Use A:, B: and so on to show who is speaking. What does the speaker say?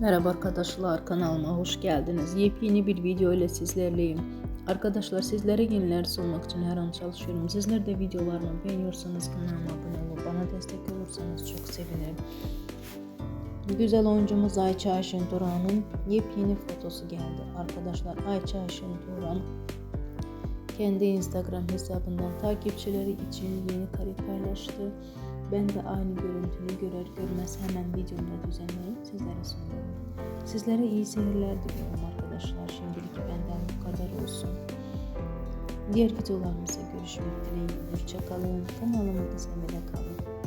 A: Merhaba arkadaşlar kanalıma hoş geldiniz. Yepyeni bir video ile sizlerleyim. Arkadaşlar sizlere yeniler sunmak için her an çalışıyorum. Sizler de videolarımı beğeniyorsanız kanalıma abone olup bana destek olursanız çok sevinirim. Güzel oyuncumuz Ayça Ayşen Turan'ın yepyeni fotosu geldi. Arkadaşlar Ayça Ayşen Turan kendi Instagram hesabından takipçileri için yeni kare paylaştı. Ben de aynı görüntünü görer görmez hemen videomda düzenleyip sizlere sunuyorum. Sizlere iyi seyirler diliyorum arkadaşlar. Şimdilik benden bu kadar olsun. Diğer videolarımızda görüşmek dileğiyle. Hoşçakalın. Kanalımı izlemede kalın.